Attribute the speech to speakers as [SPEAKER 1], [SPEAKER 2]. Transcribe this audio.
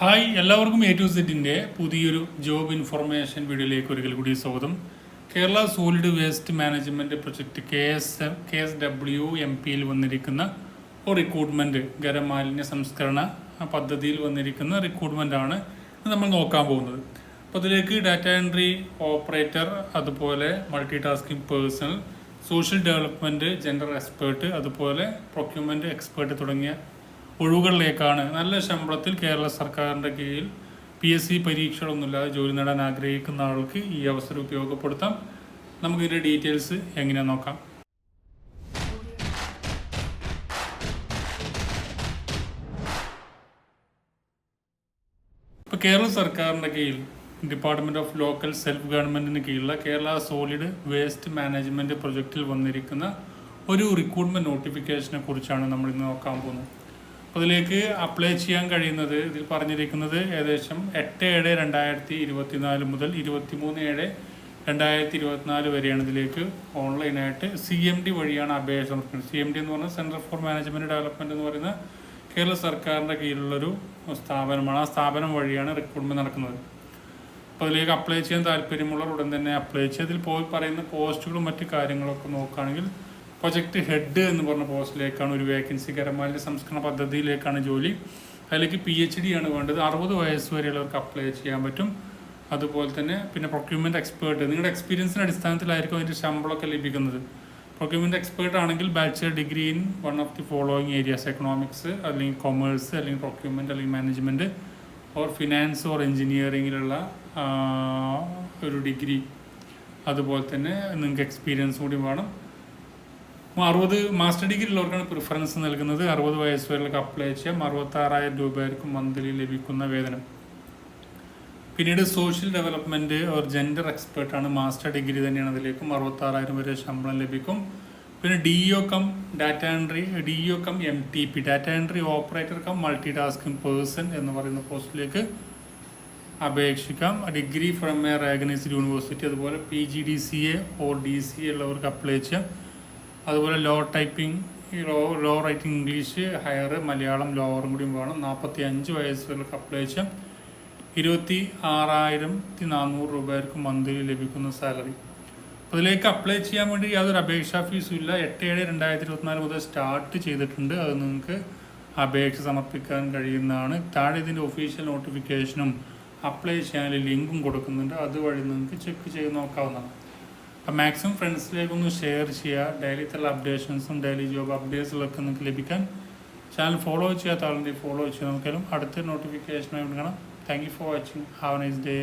[SPEAKER 1] Hi എല്ലാവർക്കും A to സെറ്റിന്റെ പുതിയൊരു ജോബ് ഇൻഫർമേഷൻ വീഡിയോയിലേക്ക് ഒരിക്കൽ കൂടി സ്വാഗതം. Kerala solid waste management project K S K S W M പിയിൽ വന്നിരിക്കുന്ന ഒരു റിക്രൂട്ട്മെന്റ് ഖരമാലിന്യ സംസ്കരണ പദ്ധതിയിൽ വന്നിരിക്കുന്ന റിക്രൂട്ട്മെന്റ് ആണ് നമ്മൾ നോക്കാൻ പോകുന്നത്. അപ്പോൾ അതിലേക്ക് ഡാറ്റ എൻട്രി ഓപ്പറേറ്റർ അതുപോലെ multi tasking personnel social development gender expert അതുപോലെ പ്രൊക്യൂമെന്റ് എക്സ്പേർട്ട് തുടങ്ങിയ ഒഴിവുകളിലേക്കാണ്. നല്ല ശമ്പളത്തിൽ കേരള സർക്കാരിന്റെ കീഴിൽ പി എസ് സി പരീക്ഷകളൊന്നുമില്ലാതെ ജോലി നേടാൻ ആഗ്രഹിക്കുന്ന ആൾക്ക് ഈ അവസരം ഉപയോഗപ്പെടുത്താം. നമുക്കിതിന്റെ ഡീറ്റെയിൽസ് എങ്ങനെ നോക്കാം. ഇപ്പോൾ കേരള സർക്കാരിന്റെ കീഴിൽ ഡിപ്പാർട്ട്മെന്റ് ഓഫ് ലോക്കൽ സെൽഫ് ഗവൺമെന്റിന് കീഴിലുള്ള കേരള സോളിഡ് വേസ്റ്റ് മാനേജ്മെന്റ് പ്രൊജക്റ്റിൽ വന്നിരിക്കുന്ന ഒരു റിക്രൂട്ട്മെന്റ് നോട്ടിഫിക്കേഷനെ കുറിച്ചാണ് നമ്മൾ ഇന്ന് നോക്കാൻ പോകുന്നത്. അപ്പോൾ ഇതിലേക്ക് അപ്ലൈ ചെയ്യാൻ കഴിയുന്നത് ഇതിൽ പറഞ്ഞിരിക്കുന്നത് ഏകദേശം എട്ട് ഏഴ് രണ്ടായിരത്തി ഇരുപത്തിനാല് മുതൽ ഇരുപത്തി മൂന്ന് ഏഴ് രണ്ടായിരത്തി ഇരുപത്തിനാല് വരെയാണ് ഇതിലേക്ക് ഓൺലൈനായിട്ട് സി എം ഡി വഴിയാണ് അപേക്ഷ സമർപ്പിക്കുന്നത്. സി എം ഡി എന്ന് പറഞ്ഞാൽ സെൻട്രൽ ഫോർ മാനേജ്മെന്റ് ഡെവലപ്മെന്റ് എന്ന് പറയുന്ന കേരള സർക്കാരിന്റെ കീഴിലുള്ളൊരു സ്ഥാപനമാണ്. ആ സ്ഥാപനം വഴിയാണ് റിക്രൂട്ട്മെന്റ് നടക്കുന്നത്. അപ്പോൾ അതിലേക്ക് അപ്ലൈ ചെയ്യാൻ താല്പര്യമുള്ളവർ ഉടൻ തന്നെ അപ്ലൈ ചെയ്യുക. അതിൽ പോയി പറയുന്ന പോസ്റ്റുകളും മറ്റു കാര്യങ്ങളൊക്കെ നോക്കുകയാണെങ്കിൽ പ്രൊജക്ട് ഹെഡ് എന്ന് പറഞ്ഞ പോസ്റ്റിലേക്കാണ് ഒരു വേക്കൻസി കരമാലിന്റെ സംസ്കരണ പദ്ധതിയിലേക്കാണ് ജോലി. അതിലേക്ക് പി എച്ച് ഡി ആണ് വേണ്ടത്. അറുപത് വയസ്സ് വരെയുള്ളവർക്ക് അപ്ലൈ ചെയ്യാൻ പറ്റും. അതുപോലെ തന്നെ പിന്നെ പ്രൊക്യൂമെന്റ് എക്സ്പേർട്ട് നിങ്ങളുടെ എക്സ്പീരിയൻസിന്റെ അടിസ്ഥാനത്തിലായിരിക്കും അതിന്റെ ശമ്പളമൊക്കെ ലഭിക്കുന്നത്. പ്രൊക്യൂമെന്റ് എക്സ്പേർട്ട് ആണെങ്കിൽ bachelor degree in one of the following areas economics അല്ലെങ്കിൽ കൊമേഴ്സ് അല്ലെങ്കിൽ പ്രൊക്യൂമെന്റ് അല്ലെങ്കിൽ മാനേജ്മെന്റ് ഓർ ഫിനാൻസ് ഓർ എഞ്ചിനീയറിങ്ങിലുള്ള ഒരു ഡിഗ്രി അതുപോലെ തന്നെ നിങ്ങൾക്ക് എക്സ്പീരിയൻസ് കൂടി വേണം. അറുപത് മാസ്റ്റർ ഡിഗ്രി ഉള്ളവർക്കാണ് പ്രിഫറൻസ് നൽകുന്നത്. അറുപത് വയസ്സ് വരെയുള്ള അപ്ലൈ ചെയ്യാം അറുപത്താറായിരം രൂപയായിരിക്കും മന്ത്ലി ലഭിക്കുന്ന വേതനം. പിന്നീട് സോഷ്യൽ ഡെവലപ്മെന്റ് ഓർ ജെൻഡർ എക്സ്പേർട്ടാണ് മാസ്റ്റർ ഡിഗ്രി തന്നെയാണ് അതിലേക്കും അറുപത്താറായിരം വരെ ശമ്പളം ലഭിക്കും. പിന്നെ D O cum data entry D O cum M T P data entry operator cum multi tasking person എന്ന് പറയുന്ന പോസ്റ്റിലേക്ക് അപേക്ഷിക്കാം. Degree from a recognised university അതുപോലെ P G D C A or D C A ഉള്ളവർക്ക് apply ചെയ്യാം. അതുപോലെ low typing low low writing English higher Malayalam ലോവറും കൂടിയും വേണം. നാൽപ്പത്തി അഞ്ച് അപ്ലൈ ചെയ്യാം ഇരുപത്തി ആറായിരത്തി നാനൂറ് രൂപയായിരിക്കും മന്ത്ലി ലഭിക്കുന്ന സാലറി അതിലേക്ക് അപ്ലൈ ചെയ്യാൻ വേണ്ടി യാതൊരു അപേക്ഷാ ഫീസും ഇല്ല. എട്ട് ഏഴ് രണ്ടായിരത്തി ഇരുപത്തിനാല് മുതൽ സ്റ്റാർട്ട് ചെയ്തിട്ടുണ്ട്. അത് നിങ്ങൾക്ക് അപേക്ഷ സമർപ്പിക്കാൻ കഴിയുന്നതാണ്. താഴെ ഇതിന്റെ ഒഫീഷ്യൽ നോട്ടിഫിക്കേഷനും അപ്ലൈ ചെയ്യാനുള്ള ലിങ്കും കൊടുക്കുന്നുണ്ട്. അതുവഴി നിങ്ങൾക്ക് ചെക്ക് ചെയ്ത് നോക്കാവുന്നതാണ്. അപ്പം മാക്സിമം ഫ്രണ്ട്സിലേക്കൊന്ന് ഷെയർ ചെയ്യുക ഡെയിലിത്തെ അപ്ഡേഷൻസും ഡെയിലി ജോബ് അപ്ഡേറ്റ്സുകളൊക്കെ നിങ്ങൾക്ക് ലഭിക്കാൻ ചാനൽ ഫോളോ ചെയ്യാത്ത ആളുണ്ടെങ്കിൽ ഫോളോ ചെയ്യുക നമുക്കെല്ലാം അടുത്ത നോട്ടിഫിക്കേഷനായി കാണാം thank you for watching have nice day